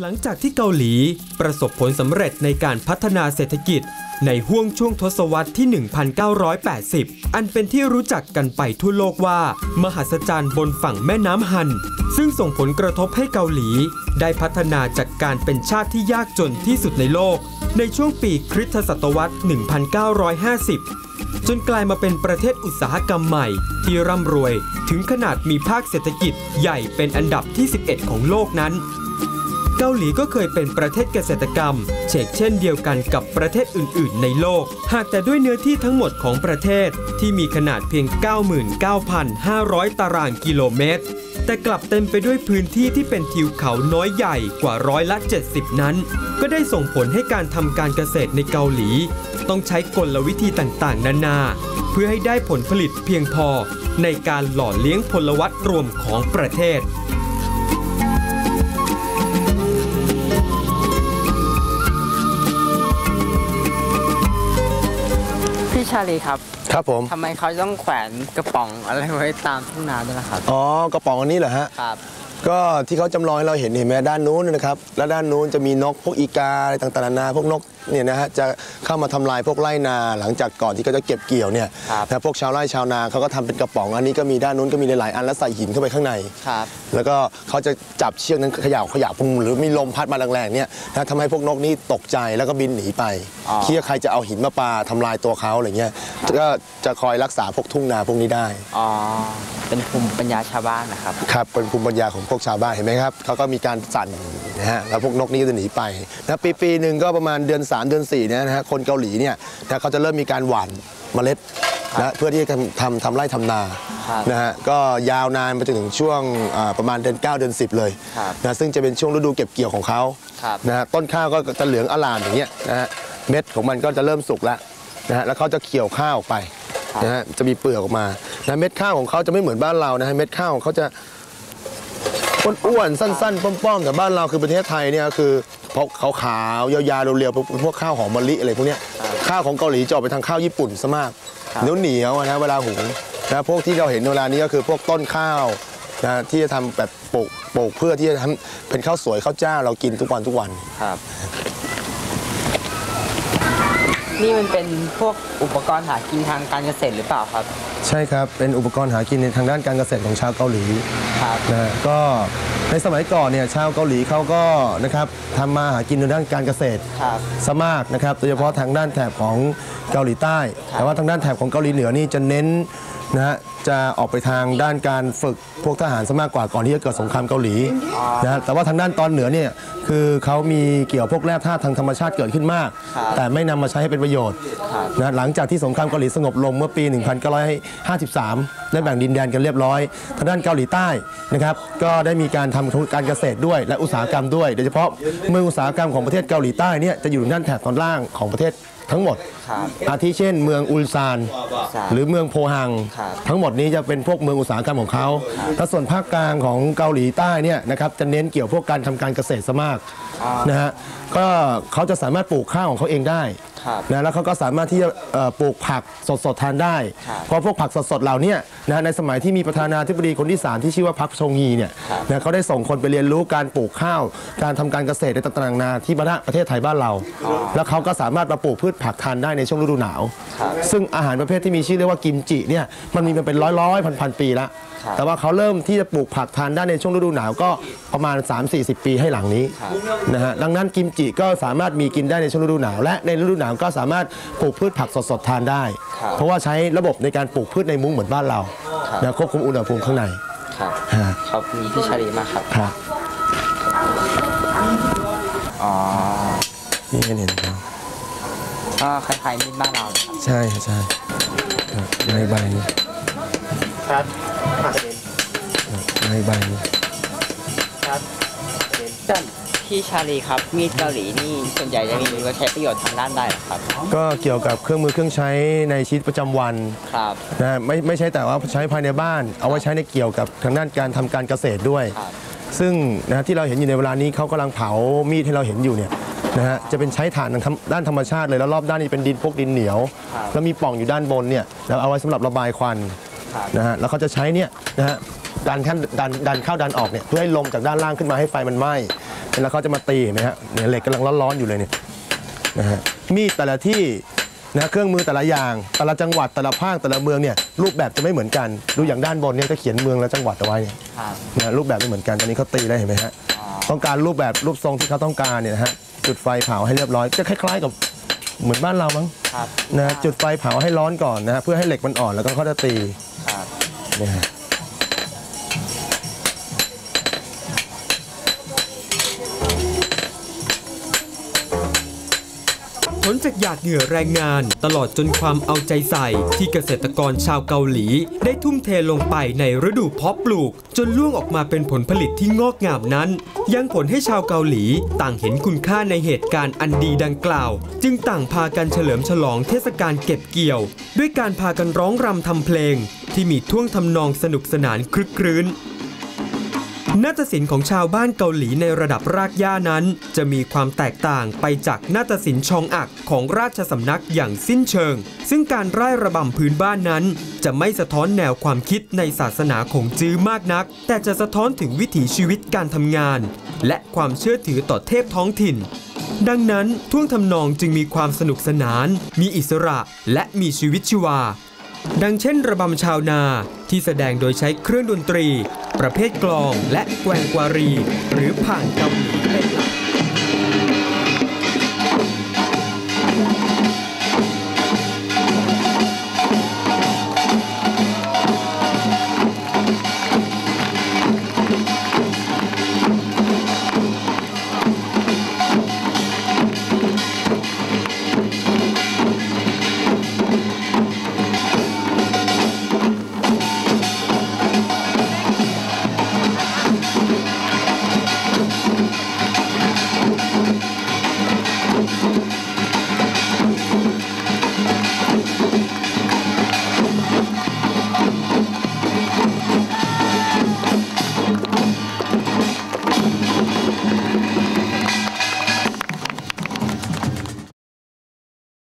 หลังจากที่เกาหลีประสบผลสำเร็จในการพัฒนาเศรษฐกิจ ในห่วงช่วงทศวรรษที่ 1980 อันเป็นที่รู้จักกันไปทั่วโลกว่า มหัศจรรย์บนฝั่งแม่น้ำฮัน ซึ่งส่งผลกระทบให้เกาหลี ได้พัฒนาจากการเป็นชาติที่ยากจนที่สุดในโลก ในช่วงปีคริสตศตวรรษ 1950 จนกลายมาเป็นประเทศอุตสาหกรรมใหม่ ที่ร่ำรวย ถึงขนาดมีภาคเศรษฐกิจใหญ่เป็นอันดับที่ 11 ของโลกนั้น เกาหลีก็เคยเป็นประเทศเกษตรกรรม เชกเช่นเดียวกันกับประเทศอื่น ๆ ในโลก หากแต่ด้วยเนื้อที่ทั้งหมดของประเทศที่มีขนาดเพียง 99,500 ตารางกิโลเมตร แต่กลับเต็มไปด้วยพื้นที่ที่เป็นทิวเขาน้อยใหญ่กว่าร้อยละ 70 นั้น ก็ได้ส่งผลให้การทำการเกษตรในเกาหลี ต้องใช้กลวิธีต่าง ๆ นานา เพื่อให้ได้ผลผลิตเพียงพอ ในการหล่อเลี้ยงพลวัตรวมของประเทศ ชาลีครับ ครับผมทำไมเขาต้องแขวนกระป๋องอะไรไว้ตามทุ่งนาด้วยล่ะครับ อ๋อกระป๋องอันนี้เหรอฮะ ครับ ก็ที่เขาจำลองให้เราเห็นเห็นไหมด้านนู้นนะครับ แล้วด้านนู้นจะมีนกพวกอีกาอะไรต่างๆนานาพวกนก เนี่ยนะฮะจะเข้ามาทำลายพวกไร่นาหลังจากก่อนที่เขาจะเก็บเกี่ยวเนี่ยครับนะพวกชาวไร่ชาวนาเขาก็ทำเป็นกระป๋องอันนี้ก็มีด้านนู้นก็มีหลายๆอันแล้วใส่หินเข้าไปข้างในครับแล้วก็เขาจะจับเชือกนั้นเขย่าเขย่าพุงหรือมีลมพัดมาแรงๆเนี่ยนะทำให้พวกนกนี่ตกใจแล้วก็บินหนีไปอ๋อคิดว่าใครจะเอาหินมาปาทำลายตัวเขาอะไรเงี้ยก็จะคอยรักษาพวกทุ่งนาพวกนี้ได้อ๋อเป็นภูมิปัญญาชาวบ้านนะครับครับเป็นภูมิปัญญาของพวกชาวบ้านเห็นไหมครับเขาก็มีการสั่นนะฮะแล้วพวกนกนี้ก็จะหนีไปนะปีปีหนึ่งก็ประมาณเดือน3 เดือน4เนี่ยนะฮะคนเกาหลีเนี่ยนะเขาจะเริ่มมีการหว่านเมล็ดนะเพื่อที่จะทำทำไร่ทำนาครับนะฮะก็ยาวนานไปจนถึงช่วงอ่าประมาณเดือน9 เดือน 10 เลยครับนะซึ่งจะเป็นช่วงฤดูเก็บเกี่ยวของเขาครับ นะฮะต้นข้าวก็จะเหลืองอลามอย่างเงี้ยนะฮะเม็ดของมันก็จะเริ่มสุกแล้วนะฮะแล้วเขาจะเกี่ยวข้าวออกไปนะฮะจะมีเปลือกออกมานะเม็ดข้าวของเขาจะไม่เหมือนบ้านเรานะฮะเม็ดข้าวของเขาจะ อ้วนๆสั้นๆ ป้อมๆแต่บ้านเราคือประเทศไทยเนี่ยคือ พวกขาวๆยาวๆเรียวๆพวกข้าวหอมมะลิอะไรพวกเนี้ยข้าวของเกาหลีจะออกไปทางข้าวญี่ปุ่นซะมากครับเหนียวเหนียวๆอะนะเวลาหุงนะพวกที่เราเห็นเวลานี้ก็คือพวกต้นข้าวนะที่จะทำแบบปลูกปลูกเพื่อที่จะทำเป็นข้าวสวยข้าวเจ้าเรากินทุกวันทุกวัน ครับ นี่มันเป็นพวกอุปกรณ์หากินทางการเกษตรหรือเปล่าครับ ใช่ครับ เป็นอุปกรณ์หากินในทางด้านการเกษตรของชาวเกาหลีครับ นะฮะก็ ในสมัยก่อนเนี่ยชาวเกาหลีเขาก็นะครับทำมาหากินในด้านการเกษตรครับ ซะมากนะครับโดยเฉพาะทางด้านแถบของเกาหลีใต้ แต่ว่าทางด้านแถบของเกาหลีเหนือนี่จะเน้น นะฮะจะออกไปทางด้านการฝึกพวกทหารซะมากกว่าก่อนที่จะเกิดสงครามเกาหลีนะฮะแต่ว่าทางด้านตอนเหนือเนี่ยคือเขามีเกี่ยวพวกแร่ธาตุทางธรรมชาติเกิดขึ้นมากครับแต่ไม่นำมาใช้ให้เป็นประโยชน์ครับนะหลังจากที่สงครามเกาหลีสงบลงเมื่อปี 1953 ได้แบ่งดินแดนกันเรียบร้อย ทางด้านเกาหลีใต้นะครับก็ได้มีการทำการเกษตรด้วยและอุตสาหกรรมด้วยโดยเฉพาะเมืองอุตสาหกรรมของประเทศเกาหลีใต้เนี่ยจะอยู่ด้านแถบตอนล่างของประเทศ ทั้งหมด ครับ อาทิเช่น เมืองอุลซานซานหรือเมืองโพฮัง ครับ ทั้งหมดนี้จะเป็นพวกเมืองอุตสาหกรรมของเขาแล้วส่วนภาคกลางของเกาหลีใต้เนี่ยนะครับจะเน้นเกี่ยวพวกการทำการเกษตรซะมากอ๋อนะฮะก็เขาจะสามารถปลูกข้าวของเขาเองได้ครับ นะแล้วเขาก็สามารถที่จะเอ่อปลูกผักสดๆทานได้ครับเพราะพวกผักสดๆเหล่าเนี้นะในสมัยที่มีประธานาธิบดีคนที่ 3 ที่ชื่อว่าพักชงฮีเนี่ยครับนะเขาได้ส่งคนไปเรียนรู้การปลูกข้าว การทำการเกษตรในต่างๆนานาที่ประเทศไทยบ้านเรา แล้วเขาก็สามารถมาปลูกพืชผักทานได้ในช่วงฤดูหนาวครับซึ่งอาหารประเภทที่มีชื่อเรียกว่ากิมจิเนี่ยมันมีมาเป็นร้อยร้อยพันพันๆปีแล้วครับแต่ว่าเขาเริ่มที่จะปลูกผักทานได้ในช่วงฤดูหนาวก็ประมาณ 3-40 ปีให้หลังนี้ครับนะฮะดังนั้นกิมจิก็สามารถมีกินได้ในช่วงฤดูหนาวและในฤดูหนาวก็สามารถปลูกพืชผักสดๆทานได้ครับเพราะว่าใช้ระบบในการปลูกพืชในมุ้งเหมือนบ้านเราครับนะควบคุมอุณหภูมิข้างในครับฮะขอบคุณพี่ชาลีมากครับครับอ๋อนี่เห็นครับก็คล้ายๆมีดบ้านเราเลยครับใช่ใช่ครับในใบครับอะในใบท่าน พี่ชาลีครับ มีดเกาหลีนี่ส่วนใหญ่จะมีไว้ใช้ประโยชน์ทางด้านใดเหรอครับ ก็เกี่ยวกับเครื่องมือเครื่องใช้ในชีวิตประจำวันครับนะไม่ไม่ใช่แต่ว่าใช้ภายในบ้าน เอาไว้ใช้ในเกี่ยวกับทางด้านการทำการเกษตรด้วย ครับ ซึ่งนะที่เราเห็นอยู่ในเวลานี้เขากำลังเผามีดที่เราเห็นอยู่เนี่ยนะฮะจะเป็นใช้ถ่านทางธรรมด้านธรรมชาติเลยแล้วรอบด้านนี้เป็นดินพวกดินเหนียว ครับแล้วมีปล่องอยู่ด้านบนเนี่ยแล้วเอาไว้สำหรับระบายควันครับ นะฮะแล้วเขาจะใช้เนี่ยนะฮะ ดันขั้นดันดันเข้าดันออกเนี่ยเพื่อให้ลมจากด้านล่างขึ้นมาให้ไฟมันไหม้แล้วเขาจะมาตีเห็นไหมฮะเนี่ยเหล็กกำลังร้อนๆอยู่เลยเนี่ยนะฮะมีดแต่ละที่นะเครื่องมือแต่ละอย่าง แต่ละจังหวัดแต่ละภาคแต่ละเมืองเนี่ยรูปแบบจะไม่เหมือนกัน ดูอย่างด้านบนเนี่ยก็เขียนเมืองและจังหวัดเอาไว้เนี่ยครับนะรูปแบบไม่เหมือนกันตอนนี้เขาตีได้เห็นไหมฮะอ๋อต้องการรูปแบบรูปทรงที่เขาต้องการเนี่ยนะฮะจุดไฟเผาให้เรียบร้อยจะคล้ายๆกับเหมือนบ้านเรามั้งครับนะจุดไฟเผาให้ร้อนก่อนนะฮะเพื่อให้เหล็กมันอ่อนแล้วก็เขาจะตีครับเนี่ยฮะ ผลจากหยาดเหงื่อแรงงาน ตลอดจนความเอาใจใส่ที่เกษตรกรชาวเกาหลี ได้ทุ่มเทลงไปในฤดูเพาะปลูก จนล่วงออกมาเป็นผลผลิตที่งอกงามนั้น ยังผลให้ชาวเกาหลีต่างเห็นคุณค่าในเหตุการณ์อันดีดังกล่าว จึงต่างพากันเฉลิมฉลองเทศกาลเก็บเกี่ยว ด้วยการพากันร้องรำทำเพลง ที่มีท่วงทำนองสนุกสนานคลึกครื้น นาฏศิลป์ของชาวบ้านเกาหลีในระดับรากหญ้านั้น จะมีความแตกต่างไปจากนาฏศิลป์ชองอักของราชสำนักอย่างสิ้นเชิง ซึ่งการร่ายระบำพื้นบ้านนั้น จะไม่สะท้อนแนวความคิดในศาสนาของจื้อมากนัก แต่จะสะท้อนถึงวิถีชีวิตการทำงาน และความเชื่อถือต่อเทพท้องถิ่น ดังนั้นท่วงทำนองจึงมีความสนุกสนาน มีอิสระและมีชีวิตชีวา ดังเช่นระบำชาวนาที่แสดงโดยใช้เครื่องดนตรี ประเภทกลองและแกวงกวารี หรือผ่านกาหลีเป็นหลัก